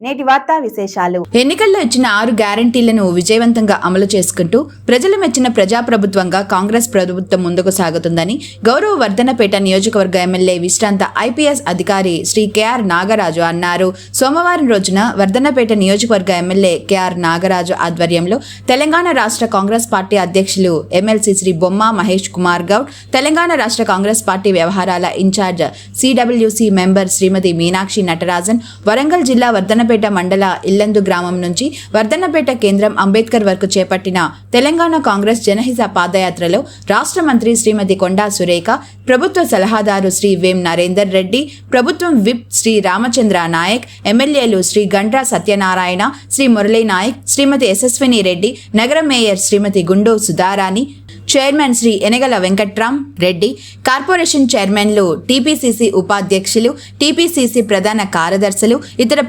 నేటి వార్తా విశేషాలు. ఎన్నికల్లో ఇచ్చిన ఆరు గ్యారంటీలను విజయవంతంగా అమలు చేసుకుంటూ ప్రజలు మెచ్చిన ప్రజాప్రభుత్వంగా కాంగ్రెస్ ప్రభుత్వం ముందుకు సాగుతుందని గౌరవ వర్ధనపేట నియోజకవర్గ ఎమ్మెల్యే విశ్రాంత ఐపీఎస్ అధికారి శ్రీ కెఆర్ నాగరాజు అన్నారు. సోమవారం రోజున వర్ధనపేట నియోజకవర్గ ఎమ్మెల్యే కెఆర్ నాగరాజు ఆధ్వర్యంలో తెలంగాణ రాష్ట్ర కాంగ్రెస్ పార్టీ అధ్యక్షులు ఎమ్మెల్సీ శ్రీ బొమ్మ మహేష్ కుమార్ గౌడ్ తెలంగాణ రాష్ట్ర కాంగ్రెస్ పార్టీ వ్యవహారాల incharge CWC member Shrimati Meenakshi Natarajan Warangal జిల్లా వర్ధనపేట మండల ఇల్లందు గ్రామం నుంచి వర్ధన్నపేట కేంద్రం అంబేద్కర్ వరకు చేపట్టిన తెలంగాణ కాంగ్రెస్ జనహిత పాదయాత్రలో రాష్ట్ర మంత్రి శ్రీమతి కొండా సురేఖ ప్రభుత్వ సలహాదారు శ్రీ వేం నరేందర్ రెడ్డి ప్రభుత్వం విప్ శ్రీ రామచంద్ర నాయక్ ఎమ్మెల్యేలు శ్రీ గండ్రా సత్యనారాయణ శ్రీ మురళీ నాయక్ శ్రీమతి యశస్విని రెడ్డి నగర mayor Shrimati Gundu Sudharani chairman Sri Enagala Venkatram Reddy corporation చైర్మన్లు టీపీసీసీ ఉపాధ్యక్షులు టీపీసీసీ ప్రధాన కార్యదర్శులు ఇతర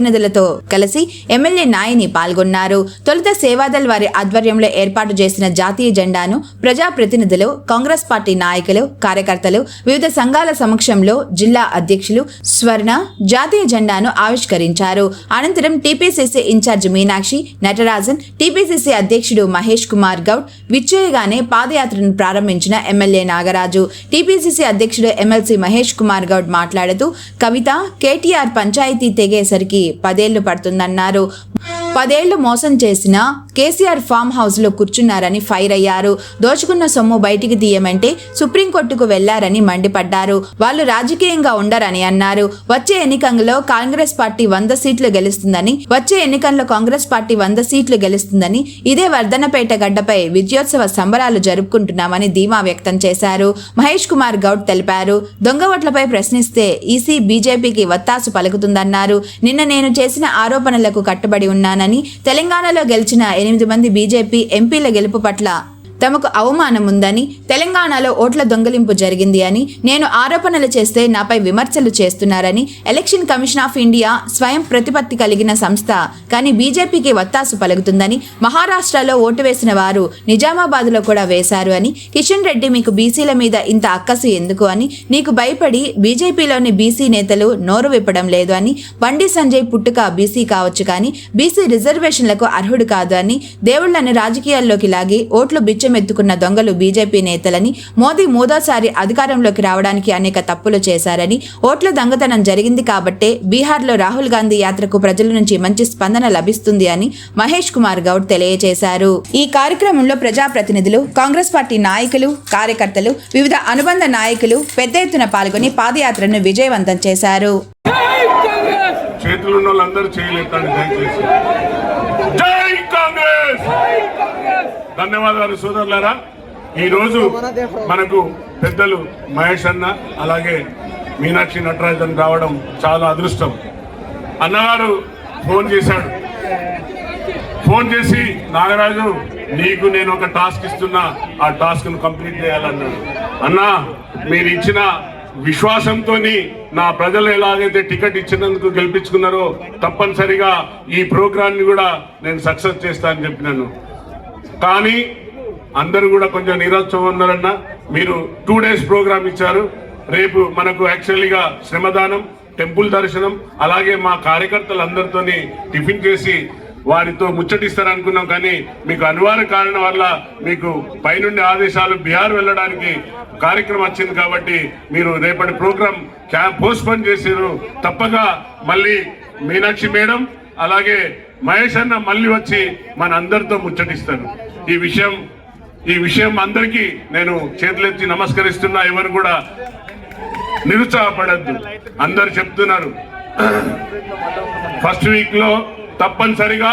ప్రతినిధులతో కలిసి ఎమ్మెల్యే నాయని పాల్గొన్నారు. తొలుత సేవాదల్ వారి ఆధ్వర్యంలో ఏర్పాటు చేసిన జాతీయ జెండాను ప్రజాప్రతినిధులు కాంగ్రెస్ పార్టీ నాయకులు కార్యకర్తలు వివిధ సంఘాల సమక్షంలో జిల్లా అధ్యక్షులు స్వర్ణ జాతీయ జెండాను ఆవిష్కరించారు. అనంతరం TPCC incharge Meenakshi Natarajan TPCC అధ్యక్షుడు మహేష్ కుమార్ గౌడ్ విచ్చేయగానే పాదయాత్రను ప్రారంభించిన ఎమ్మెల్యే నాగరాజు. టీపీసీసీ అధ్యక్షుడు ఎమ్మెల్సీ మహేష్ కుమార్ గౌడ్ మాట్లాడుతూ కవిత కేటీఆర్ పంచాయతీ తెగేసరికి పదేళ్ళు పడుతుందన్నారు. పదేళ్ళు మోసం చేసిన కేసీఆర్ ఫామ్ హౌస్లో కూర్చున్నారని ఫైర్ అయ్యారు. దోచుకున్న సొమ్ము బయటికి తీయమంటే సుప్రీంకోర్టుకు వెళ్ళారని మండిపడ్డారు. వాళ్ళు రాజకీయంగా ఉండరని అన్నారు. వచ్చే ఎన్నికల్లో కాంగ్రెస్ పార్టీ వంద సీట్లు గెలుస్తుందని వచ్చే ఎన్నికల్లో కాంగ్రెస్ పార్టీ వంద సీట్లు గెలుస్తుందని ఇదే వర్ధనపేట గడ్డపై విజయోత్సవ సంబరాలు జరుపుకుంటున్నామని ధీమా వ్యక్తం చేశారు. మహేష్ కుమార్ గౌడ్ తెలిపారు. దొంగ ఓట్లపై ప్రశ్నిస్తే ఈసీ బీజేపీకి వత్తాసు పలుకుతుందన్నారు. నిన్న నేను చేసిన ఆరోపణలకు కట్టుబడి ఉన్నాను. ఉన్నానని తెలంగాణలో గెలిచిన ఎనిమిది మంది బీజేపీ ఎంపీల గెలుపు పట్ల తమకు అవమానం ఉందని తెలంగాణలో ఓట్ల దొంగలింపు జరిగింది అని నేను ఆరోపణలు చేస్తే నాపై విమర్శలు చేస్తున్నారని ఎలక్షన్ కమిషన్ ఆఫ్ ఇండియా స్వయం ప్రతిపత్తి కలిగిన సంస్థ కానీ బీజేపీకి వత్తాసు పలుకుతుందని మహారాష్ట్రలో ఓటు వేసిన వారు నిజామాబాద్లో కూడా వేశారు అని కిషన్ రెడ్డి మీకు బీసీల మీద ఇంత అక్కసు ఎందుకు అని నీకు భయపడి బీజేపీలోని బీసీ నేతలు నోరు విప్పడం లేదు అని బండి సంజయ్ పుట్టుక బీసీ కావచ్చు కానీ బీసీ రిజర్వేషన్లకు అర్హుడు కాదు అని దేవుళ్ళను రాజకీయాల్లోకి లాగి ఓట్లు బిచ్చమెత్తుకున్న దొంగలు బీజేపీ నేతలని మోదీ మూడోసారి అధికారంలోకి రావడానికి అనేక తప్పులు చేశారని ఓట్ల దొంగతనం జరిగింది కాబట్టే బీహార్లో రాహుల్ గాంధీ యాత్రకు ప్రజల నుంచి మంచి స్పందన లభిస్తుంది అని మహేష్ కుమార్ గౌడ్ తెలియజేశారు. ఈ కార్యక్రమంలో ప్రజాప్రతినిధులు కాంగ్రెస్ పార్టీ నాయకులు కార్యకర్తలు వివిధ అనుబంధ నాయకులు పెద్ద ఎత్తున పాల్గొని పాదయాత్రను విజయవంతం చేశారు. చేతులు ఉన్న వాళ్ళందరూ చేయలేదండి దయచేసి ధన్యవాదాలు సోదరులారా. ఈరోజు మనకు పెద్దలు మహేష్ అన్న అలాగే మీనాక్షి నటరాజన్ రావడం చాలా అదృష్టం. అన్నగారు ఫోన్ చేశాడు. ఫోన్ చేసి నాగరాజు నీకు నేను ఒక టాస్క్ ఇస్తున్నా ఆ టాస్క్ను కంప్లీట్ చేయాలన్నాడు. అన్నా మీరు ఇచ్చిన విశ్వాసంతో నా ప్రజలు ఎలాగైతే టికెట్ ఇచ్చినందుకు గెలిపించుకున్నారో తప్పనిసరిగా ఈ ప్రోగ్రామ్ని కూడా నేను సక్సెస్ చేస్తా అని చెప్పినాను. కానీ అందరూ కూడా కొంచెం నిరోత్సవం ఉన్నారన్న మీరు టూ డేస్ ప్రోగ్రామ్ ఇచ్చారు. రేపు మనకు యాక్చువల్లీగా శ్రమదానం టెంపుల్ దర్శనం అలాగే మా కార్యకర్తలందరితో టిఫిన్ చేసి వారితో ముచ్చటిస్తారనుకున్నాం కానీ మీకు అనివార్య కారణం వల్ల మీకు పైనుండి ఆదేశాలు బీహార్ వెళ్ళడానికి కార్యక్రమం వచ్చింది కాబట్టి మీరు రేపటి ప్రోగ్రాం పోస్ట్ పోస్ట్పోన్ చేసారు. తప్పగా మళ్ళీ మీనాక్షి మేడం అలాగే మహేష్ అన్న మళ్ళీ వచ్చి మన అందరితో ముచ్చటిస్తారు. ఈ విషయం ఈ విషయం అందరికీ నేను చేతులెత్తి నమస్కరిస్తున్నా ఎవరు కూడా నిరుత్సాహపడద్దు. అందరు చెప్తున్నారు. ఫస్ట్ వీక్లో తప్పనిసరిగా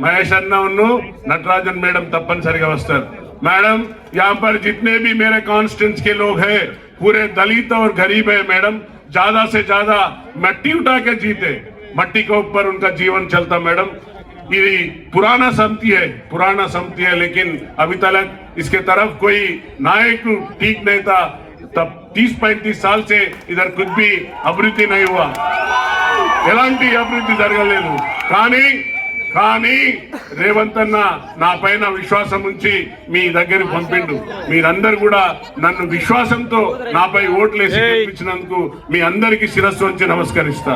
మహేష్ అన్నను నటరాజన్ మేడం తప్పనిసరిగా వస్తారు. మేడం यहाँ पर जितने भी मेरे कॉन्स्टेंट्स के लोग हैं पूरे दलित और गरीब है मैडम జాదా से ज्यादा मट्टी उठा के जीते मट्टी के ऊपर ये पुराना समिति है पुराना समिति है लेकिन अभी तक इसके तरफ कोई नायक ठीक नहीं था तब तीस पैंतीस साल से इधर कुछ भी अभिवृद्धि नहीं हुआ ఎలాంటి అభివృద్ధి జరగలేదు కానీ కానీ రేవంత్ అన్న నా పైన విశ్వాసం ఉంచి మీ దగ్గరికి పంపిండు మీరందరూ కూడా నన్ను విశ్వాసంతో నాపై ఓట్లేసి గెలిపించినందుకు మీ అందరికీ శిరస్సు ఉంచి నమస్కరిస్తా